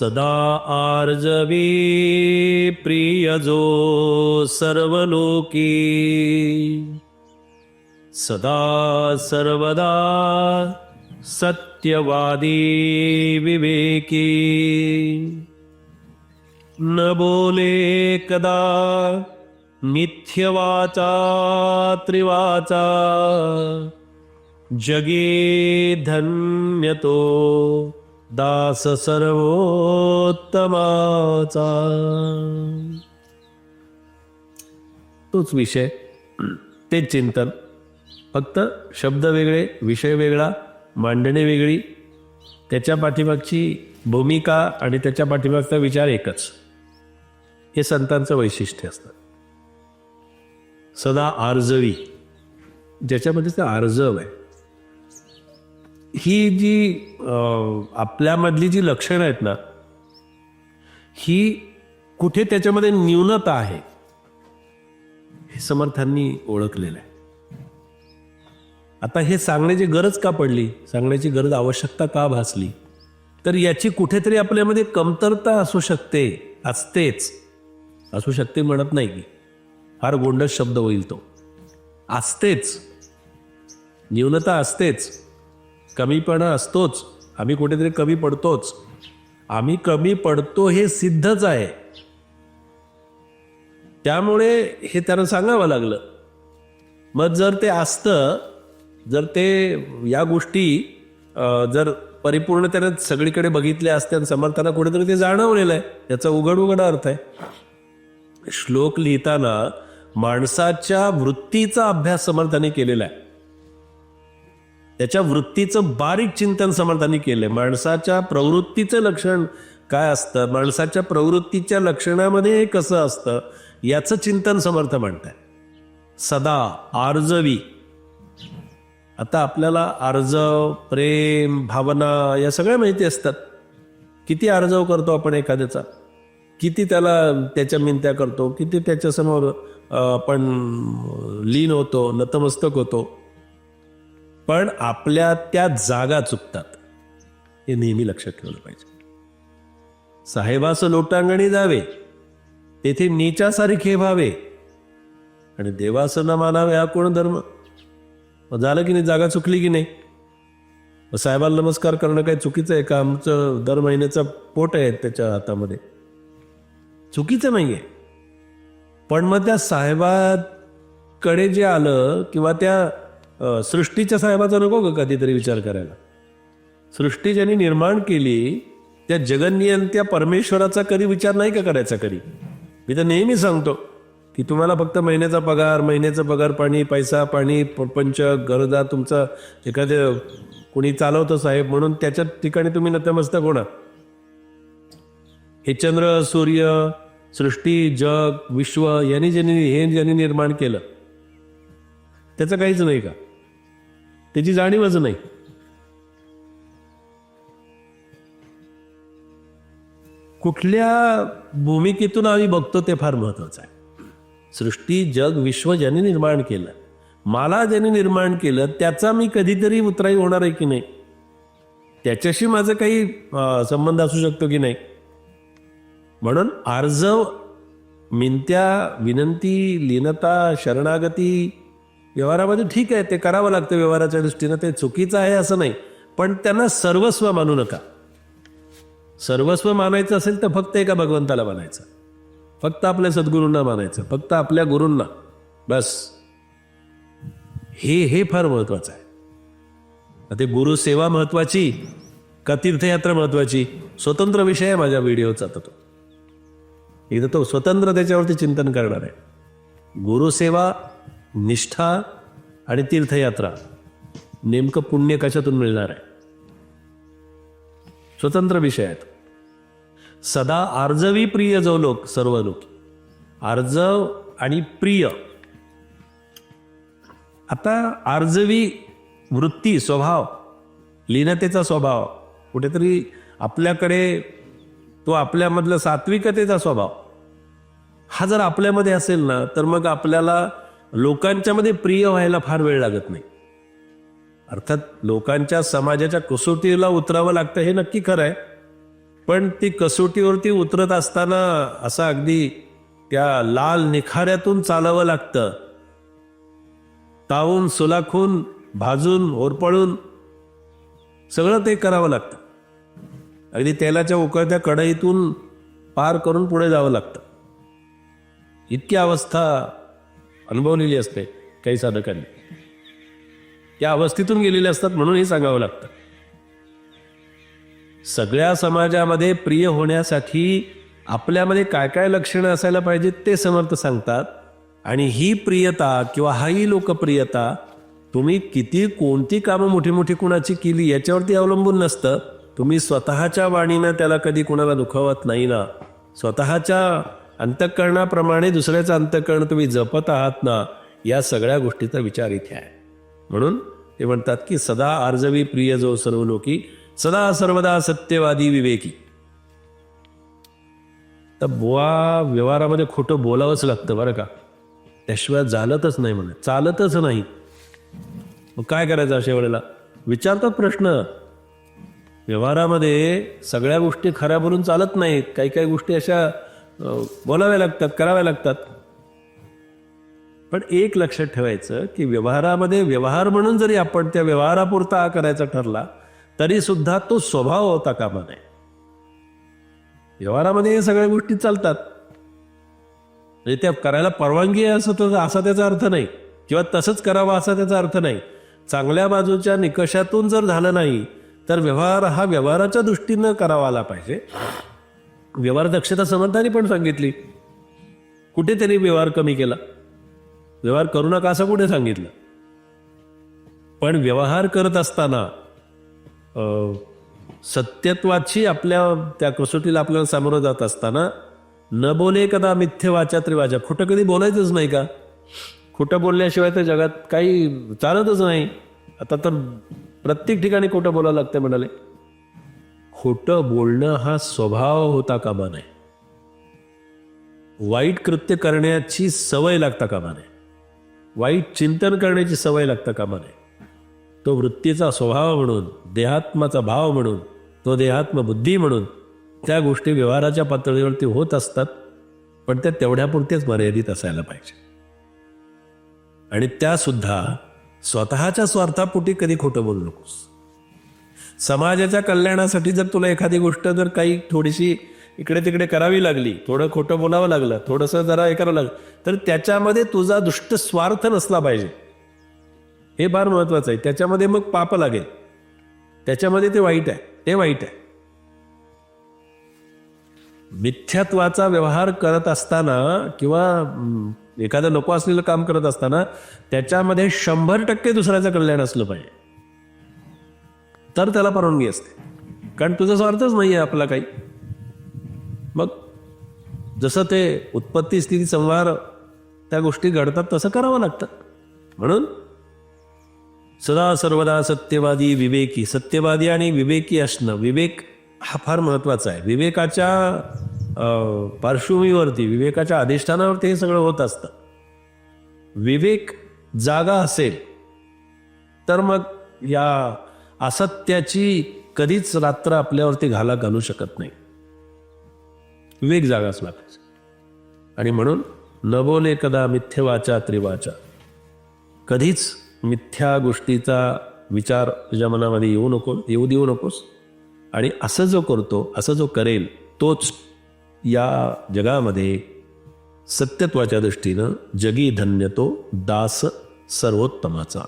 सदा आर्जवी प्रियजो सर्वलोकी। सदा सर्वदा सत्यवादी विवेकी। न बोले कदा मिथ्यवाचा त्रिवाचा। जगे धन्यतो। दास सर्वोत्तमाचा. तोच विषय. ते चिंतन. फक्त शब्द वेगळे विषय वेगळा मांडणी वेगळी त्याच्या पाठीमागची भूमिका आणि त्याच्या पाठीमागचा विचार एकच. हे संतांचं वैशिष्ट्य असतं. सदा आर्जवी. ज्याच्यामध्ये ते आर्जव आहे. ही जी आपल्यामधली जी लक्षणं आहेत ना ही कुठे त्याच्यामध्ये न्यूनता आहे हे समर्थांनी ओळखलेलं आहे. आता हे सांगण्याची गरज का पडली? सांगण्याची गरज आवश्यकता का भासली? तर याची कुठेतरी आपल्यामध्ये कमतरता असू शकते असतेच. असू शकते म्हणत नाही की. फार गोंडस शब्द होईल तो. असतेच. न्यूनता असतेच. कमीपणा असतोच. आम्ही कुठेतरी कमी पडतोच. आम्ही कमी पडतो हे सिद्धच आहे. त्यामुळे हे त्यांना सांगावं लागलं. मग जर ते असतं जर ते या गोष्टी जर परिपूर्ण त्याने सगळीकडे बघितल्या असत्या आणि समर्थांना कुठेतरी ते जाणवलेलं आहे. याचा उघड उघड अर्थ आहे. श्लोक लिहिताना माणसाच्या वृत्तीचा अभ्यास समर्थाने केलेला आहे. त्याच्या वृत्तीचं बारीक चिंतन समर्थांनी केलंय. माणसाच्या प्रवृत्तीचं लक्षण काय असतं? माणसाच्या प्रवृत्तीच्या लक्षणामध्ये हे कसं असतं? याचं चिंतन समर्थ म्हणताय सदा आर्जवी. आता आपल्याला आर्जव प्रेम भावना या सगळ्या माहिती असतात. किती अर्जव करतो आपण एखाद्याचा? किती त्याला त्याच्या मिनत्या करतो? किती त्याच्यासमोर आपण लीन होतो नतमस्तक होतो? पण आपल्या त्या जागा चुकतात. हे नेहमी लक्षात ठेवलं पाहिजे. साहेबास लोटांगणी जावे तेथे नीचासारखे व्हावे आणि देवासं न मानावे हा कोण धर्म? मग झालं की नाही? जागा चुकली की नाही? मग साहेबाला नमस्कार करणं काही चुकीचं आहे का? आमचं दर महिन्याचं पोट आहे त्याच्या हातामध्ये. चुकीचं नाही आहे पण मग त्या साहेबाकडे जे आलं किंवा त्या सृष्टीच्या साहेबाचा नको का कधीतरी विचार करायला? सृष्टी ज्यांनी निर्माण केली त्या जगनियंत्या परमेश्वराचा कधी विचार नाही का करायचा कधी? मी तर नेहमी सांगतो की तुम्हाला फक्त महिन्याचा पगार महिन्याचा पगार पाणी पैसा पाणी प्रपंच गरजा तुमचा एखादं कोणी चालवतं साहेब म्हणून त्याच्या ठिकाणी तुम्ही नतमस्तक होणार. हे चंद्र सूर्य सृष्टी जग विश्व यांनी ज्यांनी हे ज्यांनी निर्माण केलं त्याचं काहीच नाही का? त्याची जाणीवच नाही. कुठल्या भूमिकेतून आम्ही बघतो ते फार महत्वाचं आहे. सृष्टी जग विश्व ज्यांनी निर्माण केलं मला ज्यांनी निर्माण केलं त्याचा मी कधीतरी उतराई होणार आहे की नाही? त्याच्याशी माझं काही संबंध असू शकतो की नाही? म्हणून आर्जव मिंत्या विनंती लीनता शरणागती व्यवहारामध्ये ठीक आहे ते करावं लागतं व्यवहाराच्या दृष्टीनं ते चुकीचं आहे असं नाही. पण त्यांना सर्वस्व मानू नका. सर्वस्व मानायचं असेल तर फक्त एका भगवंताला मानायचं. फक्त आपल्या सद्गुरूंना मानायचं फक्त आपल्या गुरूंना. बस. हे हे फार महत्वाचं आहे. ते गुरुसेवा महत्वाची का तीर्थयात्रा महत्वाची स्वतंत्र विषय आहे माझ्या व्हिडिओचा आता तो. एकदा तो स्वतंत्र त्याच्यावरती चिंतन करणार आहे. गुरुसेवा निष्ठा आणि तीर्थयात्रा नेमकं पुण्य कशातून मिळणार आहे? स्वतंत्र विषय आहेत. सदा आर्जवी प्रिय जो लोक सर्व लोक आर्जव आणि प्रिय. आता आर्जवी वृत्ती स्वभाव लीनतेचा स्वभाव कुठेतरी आपल्याकडे तो आपल्यामधला सात्विकतेचा स्वभाव हा जर आपल्यामध्ये असेल ना तर मग आपल्याला लोकांच्यामध्ये प्रिय व्हायला फार वेळ लागत नाही. अर्थात लोकांच्या समाजाच्या कसोटीला उतरावं लागतं हे नक्की खरं आहे. पण ती कसोटीवरती उतरत असताना असं अगदी त्या लाल निखाऱ्यातून चालावं लागतं. तावून सुलाखून भाजून ओरपळून सगळं ते करावं लागतं. अगदी तेलाच्या उकळत्या कढईतून पार करून पुढे जावं लागतं. इतकी अवस्था अनुभवलेली असते काही साधकांनी. या अवस्थेतून गेलेले असतात म्हणून हे सांगावं लागतं. सगळ्या समाजामध्ये प्रिय होण्यासाठी आपल्यामध्ये काय काय लक्षणं असायला पाहिजेत ते समर्थ सांगतात. आणि ही प्रियता किंवा हाही लोकप्रियता तुम्ही किती कोणती कामं मोठी मोठी कुणाची केली याच्यावरती अवलंबून नसतं. तुम्ही स्वतःच्या वाणीनं त्याला कधी कुणाला दुखावत नाही ना. स्वतःच्या अंतःकरणाप्रमाणे दुसऱ्याचं अंतःकरण तुम्ही जपत आहात ना या सगळ्या गोष्टीचा विचार इथे आहे. म्हणून ते म्हणतात की सदा आर्जवी प्रिय जो सर्व लोकी सदा सर्वदा सत्यवादी विवेकी. तर बुवा व्यवहारामध्ये खोटं बोलावंच लागतं बरं का. त्याशिवाय झालतच नाही म्हणे. चालतच नाही. मग काय करायचं अशा वेळेला? विचारतात प्रश्न. व्यवहारामध्ये सगळ्या गोष्टी खऱ्या बोलून चालत नाहीत. काही काही गोष्टी अशा बोलाव्या लागतात कराव्या लागतात. पण एक लक्षात ठेवायचं की व्यवहारामध्ये व्यवहार म्हणून जरी आपण त्या व्यवहारापुरता हा करायचा ठरला तरी सुद्धा तो स्वभाव होता कामा नये व्यवहारामध्ये या सगळ्या गोष्टी चालतात. म्हणजे त्या करायला परवानगी आहे असं तर असा त्याचा अर्थ नाही. किंवा तसंच करावं असा त्याचा अर्थ नाही. चांगल्या बाजूच्या निकषातून जर झालं नाही तर व्यवहार हा व्यवहाराच्या दृष्टीनं करावा आला पाहिजे. व्यवहार दक्षता समर्थाने पण सांगितली. कुठे त्यांनी व्यवहार कमी केला? व्यवहार करू नका असं कुठे सांगितलं? पण व्यवहार करत असताना सत्यत्वाची आपल्या त्या कसोटीला आपल्याला सामोरं जात असताना न बोले कदा मिथ्य वाचा त्रिवाचा खोटं कधी बोलायचंच नाही का? खोटं बोलल्याशिवाय तर जगात काही चालतच नाही. आता तर प्रत्येक ठिकाणी खोटं बोलावं लागतं म्हणाले. खोटं बोलणं हा स्वभाव होता कामा नये वाईट कृत्य करण्याची सवय लागता कामा नये वाईट चिंतन करण्याची सवय लागता कामा नये तो वृत्तीचा स्वभाव म्हणून देहात्माचा भाव म्हणून तो देहात्म बुद्धी म्हणून त्या गोष्टी व्यवहाराच्या पातळीवरती होत असतात पण त्या तेवढ्यापुरतेच मर्यादित असायला पाहिजे. आणि त्यासुद्धा स्वतःच्या स्वार्थापोटी कधी खोटं बोलू नकोस. समाजाच्या कल्याणासाठी जर तुला एखादी गोष्ट जर काही थोडीशी इकडे तिकडे करावी लागली थोडं खोटं बोलावं लागलं थोडंसं जरा हे करावं लागलं तर त्याच्यामध्ये तुझा दुष्ट स्वार्थ नसला पाहिजे. हे फार महत्वाचं आहे. त्याच्यामध्ये मग पाप लागेल. त्याच्यामध्ये ते वाईट आहे. ते वाईट आहे. मिथ्यात्वाचा व्यवहार करत असताना किंवा एखादं नको असलेलं काम करत असताना त्याच्यामध्ये शंभर टक्के दुसऱ्याचं कल्याण असलं पाहिजे. तर त्याला परवानगी असते. कारण तुझा स्वार्थच नाही आहे आपला काही. मग जसं ते उत्पत्ती स्थिती संहार त्या गोष्टी घडतात तसं करावं लागतं. म्हणून सदा सर्वदा सत्यवादी विवेकी. सत्यवादी आणि विवेकी असणं विवेक हा फार महत्त्वाचा आहे. विवेकाच्या पार्श्वभूमीवरती विवेकाच्या अधिष्ठानावरती हे सगळं होत असतं. विवेक जागा असेल तर मग या असत्याची कधीच रात्र आपल्यावरती घाला घालू शकत नाही. विवेक जागाच लागायचा. आणि म्हणून न बोले कदा मिथ्य वाचा त्रिवाचा. कधीच मिथ्या गोष्टीचा विचार तुझ्या मनामध्ये येऊ नको येऊ देऊ नकोस. आणि असं जो करतो असं जो करेल तोच या जगामध्ये सत्यत्वाच्या दृष्टीनं जगी धन्य तो दास सर्वोत्तमाचा.